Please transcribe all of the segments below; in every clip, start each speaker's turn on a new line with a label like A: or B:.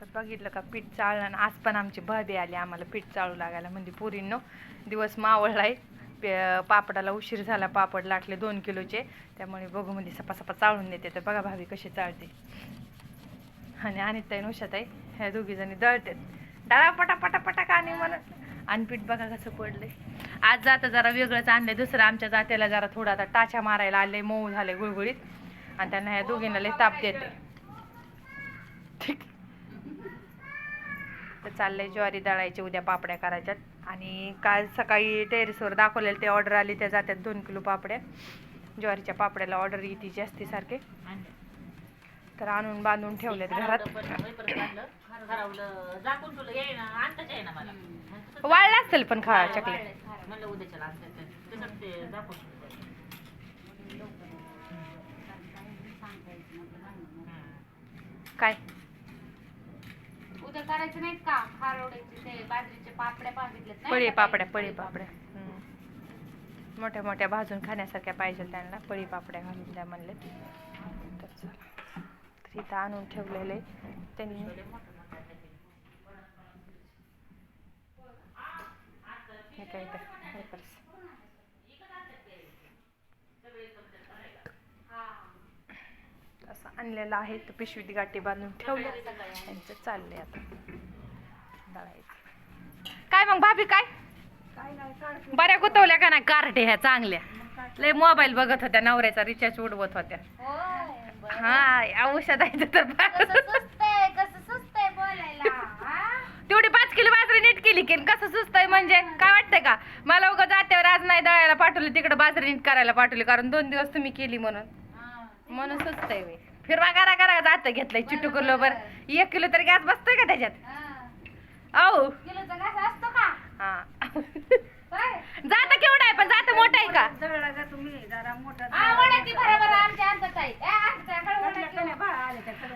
A: तर बघितलं का पीठ चाळलं आणि आज पण आमची भाभी आली आम्हाला पीठ चाळू लागायला. म्हणजे पुरींनो दिवस मावळलाय आहे. पापडाला उशीर झाला पापड लाटले दोन किलोचे. त्यामुळे बघू म्हणजे सपा सपा चाळून देते. तर बघा भाभी कशी चाळते. आणि अनिताई ताई ह्या दोघी जणी दळतात. डाळा पटा पटा पटा का आणि म्हणत. आणि पीठ बघा कसं पडलंय. आज जाता जरा वेगळंच आणलंय. दुसरं आमच्या जात्याला जरा थोडं आता टाच्या मारायला आले मऊ झाले गुळगुळीत. आणि त्यांना ह्या दोघींना लय ताप देते. ठीक. चाललंय ज्वारी दळायची उद्या पापड्या करायच्यात. आणि काल सकाळी टेरेसवर दाखवलेलं ते ऑर्डर आली त्या जात्यात दोन किलो पापड्या. ज्वारीच्या पापड्याला ऑर्डर येते जास्ती सारखे. तर आणून बांधून ठेवलेत घरात. वाळला असेल पण खा चकले. काय?
B: उद्या करायचं नाहीत का? खारोड्याचे ते बाजरीचे पापड्या नाही
A: पळी
B: का
A: पापड्या? पळी पापड्या. हम्म. मोठ्या मोठ्या भाजून खाण्यासारख्या पाहिजे त्यांना. पळी पापड्या घालून द्या म्हणले तर चला. तर इथं आणून ठेवलेले त्यांनी. हे काय इथं हे परस. असं आणलेलं आहे. तर पिशवीत गाठी बांधून ठेवले त्यांचं चाललंय आता. दळायचं. काय मग भाभी काय? बऱ्या गुतवल्या का नाही कार्टे ह्या चांगल्या? लय मोबाईल बघत होत्या नवऱ्याचा रिचार्ज उडवत होत्या. हा औषध आहे तर? तेवढी पाच किलो बाजरी नीट केली की कसं सुचतंय म्हणजे? काय वाटतंय का? मला उगा जात्यावर आज नाही दळायला पाठवली तिकडे बाजरी नीट करायला पाठवली कारण दोन दिवस तुम्ही केली म्हणून. म्हणून सुचतंय मी फिरवा करा करा जात घेतलंय चिटू किलो बर. एक किलो तरी गॅस बसतोय का त्याच्यात. औ.
B: किलोचा घास असतो का?
A: हा.
B: काय
A: जात केवढा आहे पण जात मोठा आहे का.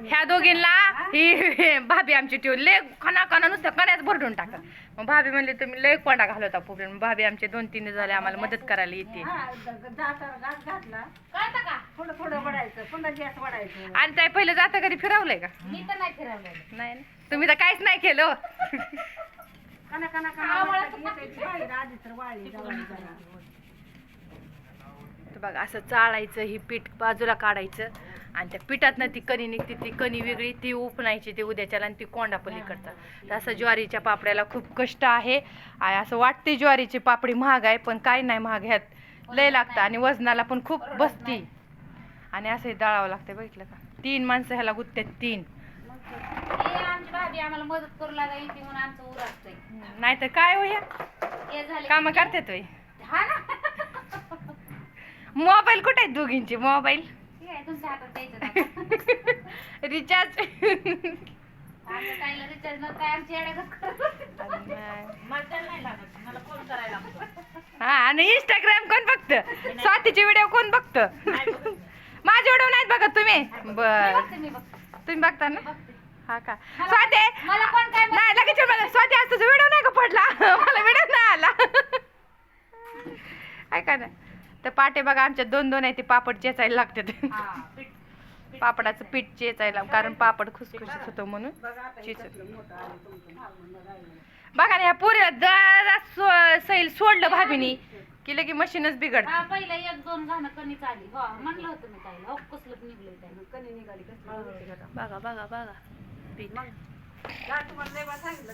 A: ह्या दोघींना ही? भाभी आमची ठेवली. लय कणा कणा नुसतं कण्यात भरडून टाका मग भाभी म्हणली तुम्ही लय कोंडा घालवता मग भाभी आमचे दोन तीन झाले आम्हाला मदत करायला येते.
C: थोडं थोडं वडायचं पुन्हा गॅस वडायचं.
A: आणि त्या पहिले जाता कधी फिरवलंय का?
B: मी तर नाही फिरवलेलं.
A: नाही ना? तुम्ही तर काहीच नाही केलं. हो.
C: कना कना कना
B: आवळा.
C: वाटतं येते ती बाहेर आधी तर वाळली जावळी जरा.
A: तर बघा असं चाळायचं ही पीठ बाजूला काढायचं. आणि त्या पिठातनं ती कणी निघते ती कणी वेगळी ती उपणायची ती उद्याच्याला आणि ती कोंडा पलीकडचा तर असं ज्वारीच्या पापड्याला खूप कष्ट आहे. आणि असं वाटते ज्वारीची पापडी महाग आहे पण काय नाही महाग ह्यात. लय लागतं. आणि वजनाला पण खूप बसती आणि असं दळावं लागतं बघितलं का? तीन माणसं ह्याला गुत्त्यात तीन.
B: आमची भाभी आम्हाला मदत करू लागा येते म्हणून आमचं उर असतंय.
A: नाही तर काय हो ह्या
B: हे झाले
A: कामं करतात होय?
B: हा ना.
A: मोबाईल कुठे आहेत दोघींचे? मोबाईल?
B: ठीक आहे तुमच्या हातात द्यायचं आता.
A: रिचार्ज
B: आमच्या ताईला काय आमची
A: हा आणि इंस्टाग्राम कोण बघतं? स्वातीचे व्हिडिओ कोण बघतं?
D: बघत.
A: तुम्ही. बर. तुम्ही बघता ना? हा का? स्वाती! नाही लगेच स्वाती आज तुझा व्हिडिओ नाही का पडला? मला व्हिडिओ नाही आला. ऐका ना. तर पाटे बघा आमच्या दोन दोन आहे ते पापड चेचायला लागतात.
B: हा, पीठ.
A: पापडाचं पीठ चेचायला कारण पापड खुसखुशीत होतो म्हणून
C: बघा
A: चीच. ना ह्या पुऱ्या जरा सैल सोडलं भाभीनी. की लगे मशीनच बिघडत.
B: हा पहिला एक दोन घाणं कणीच आली. हो म्हणलं होतं मी ताईला हो कसलं निघलंय ताई
C: कणी निघाली कसली.
A: बघा बघा बघा. पीठ.
C: मग. जा तुम्हाला लय वेळा सांगितलं.